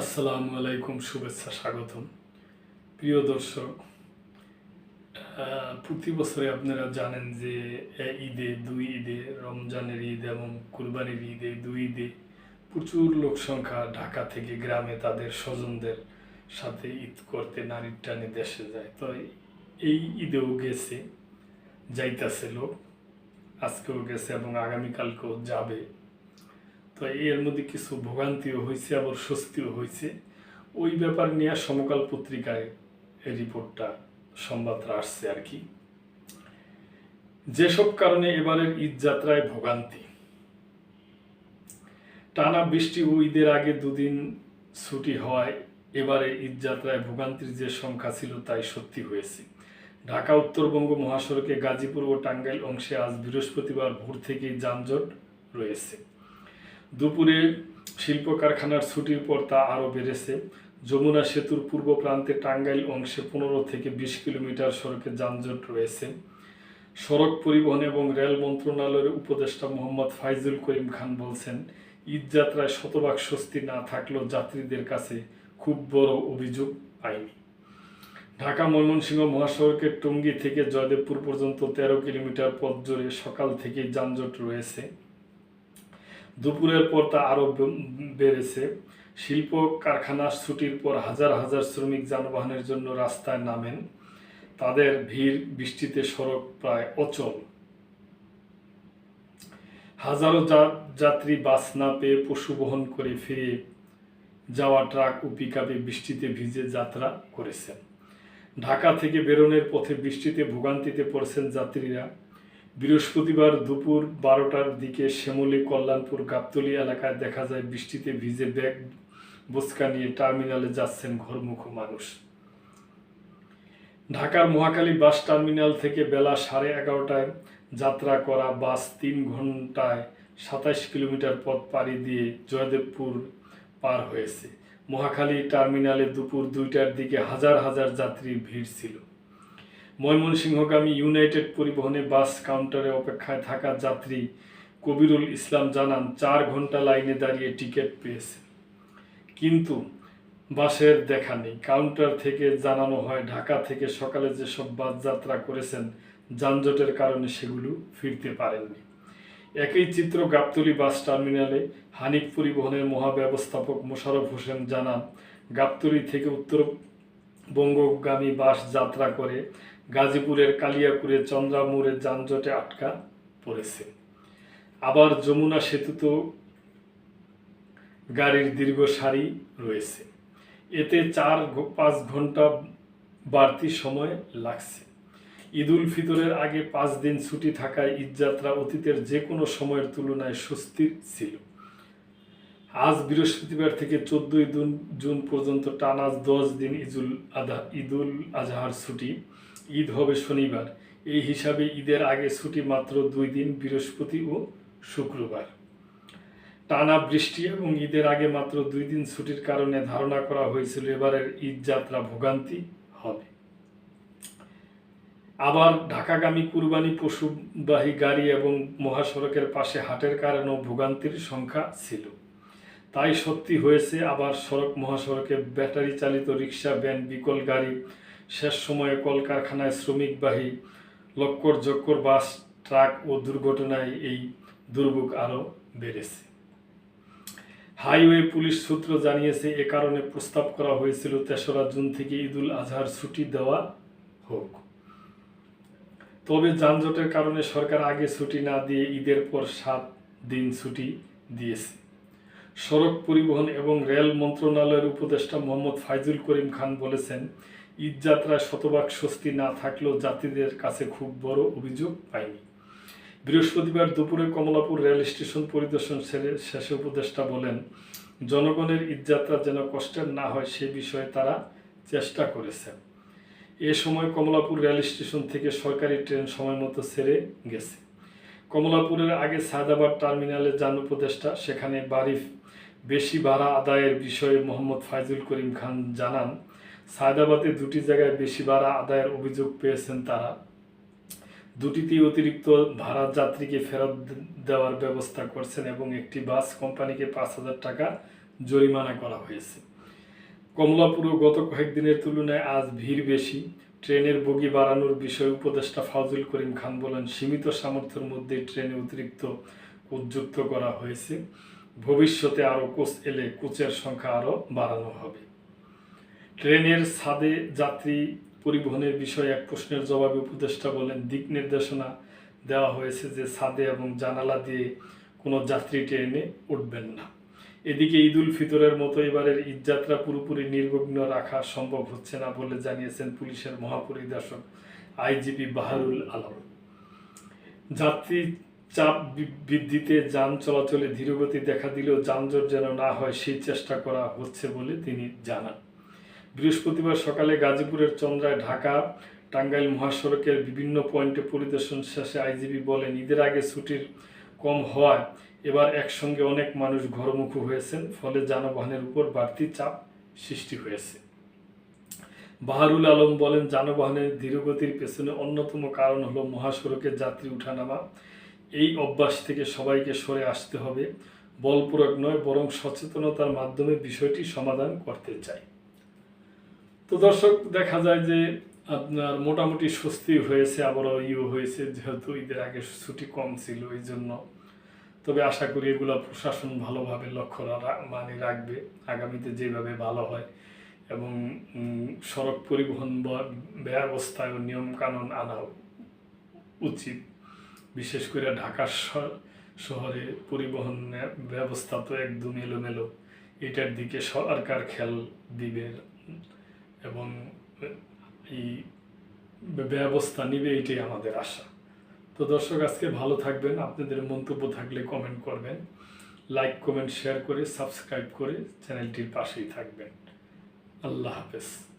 আসসালামু আলাইকুম, শুভেচ্ছা, স্বাগতম। প্রিয় দর্শক প্রতি বছরে আপনারা জানেন যে ঈদে, দুই ঈদে, রমজানের ঈদ এবং কুরবানির ঈদে, দুই ঈদে প্রচুর লোক সংখ্যা ঢাকা থেকে গ্রামে তাদের স্বজনদের সাথে ঈদ করতে নারীর টানে দেশে যায়। তো এই ঈদেও গেছে, যাইতাছে লোক, আজকেও গেছে এবং আগামীকালকেও যাবে। তো এর মধ্যে কিছু ভোগান্তিও হয়েছে, আবার স্বস্তিও হয়েছে। ওই ব্যাপার নিয়ে সমকাল পত্রিকায় এই রিপোর্টটা, সংবাদটা আসছে আর কি। যেসব কারণে এবারের ঈদ যাত্রায় ভোগান্তি। টানা বৃষ্টি ও ঈদের আগে দুদিন ছুটি হওয়ায় এবারে ঈদ যাত্রায় ভোগান্তির যে সংখ্যা ছিল তাই সত্যি হয়েছে। ঢাকা, উত্তরবঙ্গ মহাসড়কে গাজীপুর ও টাঙ্গাইল অংশে আজ বৃহস্পতিবার ভোর থেকেই যানজট রয়েছে। দুপুরে শিল্প কারখানার ছুটির পর তা আরও বেড়েছে। যমুনা সেতুর পূর্ব প্রান্তে টাঙ্গাইল অংশে পনেরো থেকে বিশ কিলোমিটার সড়কে যানজট রয়েছে। সড়ক পরিবহন এবং রেল মন্ত্রণালয়ের উপদেষ্টা মোহাম্মদ ফাইজুল করিম খান বলছেন, ঈদ যাত্রায় শতভাগ স্বস্তি না থাকলেও যাত্রীদের কাছে খুব বড় অভিযোগ পায়নি ঢাকা, ময়মনসিংহ মহাসড়কের টঙ্গী থেকে জয়দেবপুর পর্যন্ত তেরো কিলোমিটার পথ জুড়ে সকাল থেকেই যানজট রয়েছে। দুপুরের পর তা আরও বেড়েছে। শিল্প কারখানা ছুটির পর হাজার হাজার শ্রমিক যানবাহনের জন্য রাস্তায় নামেন। তাদের ভিড় বৃষ্টিতে সড়ক প্রায় অচল। হাজারো যাত্রী বাস না পেয়ে পশু বহন করে ফিরে যাওয়া ট্রাক ও পিকআপে বৃষ্টিতে ভিজে যাত্রা করেছেন। ঢাকা থেকে বেরোনোর পথে বৃষ্টিতে ভোগান্তিতে পড়েছেন যাত্রীরা। বৃহস্পতিবার দুপুর বারোটার দিকে শ্যামলী কল্যাণপুর গাবতলী এলাকায় দেখা যায় বৃষ্টিতে ভিজে ব্যাগ বোচকা নিয়ে টার্মিনালে যাচ্ছেন ঘরমুখ মানুষ। ঢাকার মহাখালী বাস টার্মিনাল থেকে বেলা সাড়ে এগারোটায় যাত্রা করা বাস তিন ঘন্টায় সাতাশ কিলোমিটার পথ পাড়ি দিয়ে জয়দেবপুর পার হয়েছে। মহাখালী টার্মিনালে দুপুর দুইটার দিকে হাজার হাজার যাত্রীর ভিড় ছিল। ময়মনসিংহগামী ইউনাইটেড পরিবহনে বাস কাউন্টারে অপেক্ষায় থাকা যাত্রী কবিরুল ইসলাম জানান, চার ঘণ্টা লাইনে দাঁড়িয়ে টিকিট পেয়েছে। কিন্তু বাসের দেখা নেই। কাউন্টার থেকে জানানো হয়, ঢাকা থেকে সকালে যেসব বাস যাত্রা করেছেন, যানজটের কারণে সেগুলো ফিরতে পারেননি। একই চিত্র গাবতলী বাস টার্মিনালে হানিফ পরিবহনের মহাব্যবস্থাপক মোশারফ হোসেন জানান, গাবতলী থেকে উত্তরবঙ্গগামী বাস যাত্রা করে গাজীপুরের কালিয়াপুরে চন্দ্রামুড়ে যানজটে আটকা পড়েছে। আবার যমুনা সেতুতেও গাড়ির দীর্ঘ সারি রয়েছে। এতে চার পাঁচ ঘণ্টা বাড়তি সময় লাগছে। ঈদ উল ফিতরের আগে পাঁচ দিন ছুটি থাকায় ঈদযাত্রা অতীতের যে কোনো সময়ের তুলনায় স্বস্তির ছিল। আজ বৃহস্পতিবার থেকে চোদ্দই জুন পর্যন্ত টানা দশ দিন ইজুল আধা, ঈদুল আজহার ছুটি ঈদ হবে শনিবার। এই হিসাবে ঈদের আগে ছুটি মাত্র দুই দিন, বৃহস্পতি ও শুক্রবার। টানা বৃষ্টি এবং ঈদের আগে মাত্র দুই দিন ছুটির কারণে ধারণা করা হয়েছিল এবারের ঈদ যাত্রা ভোগান্তি হবে। আবার ঢাকাগামী কুরবানি পশুবাহী গাড়ি এবং মহাসড়কের পাশে হাটের কারণেও ভোগান্তির সংখ্যা ছিল। তাই সত্যি হয়েছে, আবার সড়ক মহাসড়কে ব্যাটারি চালিত রিক্সা, ভ্যান, বিকল গাড়ি শেষ সময়ে কলকারখানায় শ্রমিকবাহী লক্কর জক্কর বাস, ট্রাক ও দুর্ঘটনায় এই দুর্ভোগ আরও বেড়েছে। হাইওয়ে পুলিশ সূত্র জানিয়েছে, এ কারণে প্রস্তাব করা হয়েছিল তেসরা জুন থেকে ঈদুল আজহার ছুটি দেওয়া হোক। তবে যানজটের কারণে সরকার আগে ছুটি না দিয়ে ঈদের পর সাত দিন ছুটি দিয়েছে। সড়ক পরিবহন এবং রেল মন্ত্রণালয়ের উপদেষ্টা মোহাম্মদ ফাইজুল করিম খান বলেছেন ঈদ যাত্রায় শতভাগ স্বস্তি না থাকলেও যাত্রীদের কাছে খুব বড় অভিযোগ পায়নি। বৃহস্পতিবার দুপুরে কমলাপুর রেল স্টেশন পরিদর্শন সেরে শেষে উপদেষ্টা বলেন, জনগণের ঈদযাত্রা যেন কষ্টের না হয় সে বিষয়ে তারা চেষ্টা করেছেন। এ সময় কমলাপুর রেল স্টেশন থেকে সরকারি ট্রেন সময় মতো ছেড়ে গেছে। কমলাপুরের আগে সায়দাবাদ টার্মিনালে যান উপদেষ্টা, সেখানে বাড়ি বেশি ভাড়া আদায়ের বিষয়ে মোহাম্মদ ফাইজুল করিম খান জানান সায়দাবাদে দুটি জায়গায় বেশি ভাড়া আদায়ের অভিযোগ পেয়েছেন তারা। দুটিতেই অতিরিক্ত ভাড়া যাত্রীকে ফেরত দেওয়ার ব্যবস্থা করছেন এবং একটি বাস কোম্পানিকে পাঁচ হাজার টাকা জরিমানা করা হয়েছে। কমলাপুরও গত কয়েকদিনের তুলনায় আজ ভিড় বেশি। ট্রেনের বগি বাড়ানোর বিষয়ে উপদেষ্টা ফাজুল করিম খান বলেন, সীমিত সামর্থ্যের মধ্যে ট্রেনে অতিরিক্ত উদ্যুক্ত করা হয়েছে। ভবিষ্যতে আরও কোচ এলে কোচের সংখ্যা আরও বাড়ানো হবে। ট্রেনের ছাদে যাত্রী পরিবহনের বিষয়ে এক প্রশ্নের জবাবে উপদেষ্টা বলেন, দিক নির্দেশনা দেওয়া হয়েছে যে ছাদে এবং জানালা দিয়ে কোনো যাত্রী ট্রেনে উঠবেন না। এদিকে ঈদ উল ফিতরের মতো এবারের ঈদযাত্রা পুরোপুরি নির্বিঘ্ন রাখা সম্ভব হচ্ছে না বলে জানিয়েছেন পুলিশের মহাপরিদর্শক আইজিপি বাহারুল আলম। যাত্রী চাপ বৃদ্ধিতে যান চলাচলে ধীরগতি দেখা দিলেও যানজট যেন না হয়, সেই চেষ্টা করা হচ্ছে বলে তিনি জানান। বৃহস্পতিবার সকালে গাজীপুরের চন্দ্রায় ঢাকা, টাঙ্গাইল মহাসড়কের বিভিন্ন পয়েন্টে পরিদর্শন শেষে আইজিবি বলেন, ঈদের আগে ছুটির কম হওয়ায় এবার একসঙ্গে অনেক মানুষ ঘরমুখী হয়েছেন, ফলে যানবাহনের উপর বাড়তি চাপ সৃষ্টি হয়েছে। বাহারুল আলম বলেন, যানবাহনের ধীরগতির পেছনে অন্যতম কারণ হলো মহাসড়কের যাত্রী উঠানামা। এই অভ্যাস থেকে সবাইকে সরে আসতে হবে। বল প্রয়োগ নয়, বরং সচেতনতার মাধ্যমে বিষয়টি সমাধান করতে চাই। তো দর্শক, দেখা যায় যে আপনার মোটামুটি স্বস্তি হয়েছে, আবারও ইও হয়েছে, যেহেতু ঈদের আগে ছুটি কম ছিল, এই জন্য। তবে আশা করি এগুলো প্রশাসন ভালোভাবে লক্ষ্য মানে রাখবে, আগামীতে যেভাবে ভালো হয়। এবং সড়ক পরিবহন ব- ব্যবস্থায় নিয়ম কানুন আনা উচিত। বিশেষ করে ঢাকা শহরে পরিবহন ব্যবস্থা তো একদম এলোমেলো। এটার দিকে সরকার খেয়াল দিবে। এবং এই ব্যবস্থা নিবে এটাই আমাদের আশা। তো দর্শক, আজকে ভালো থাকবেন। আপনাদের মন্তব্য থাকলে কমেন্ট করবেন। লাইক কমেন্ট শেয়ার করে সাবস্ক্রাইব করে চ্যানেলটির পাশেই থাকবেন। আল্লাহ হাফেজ।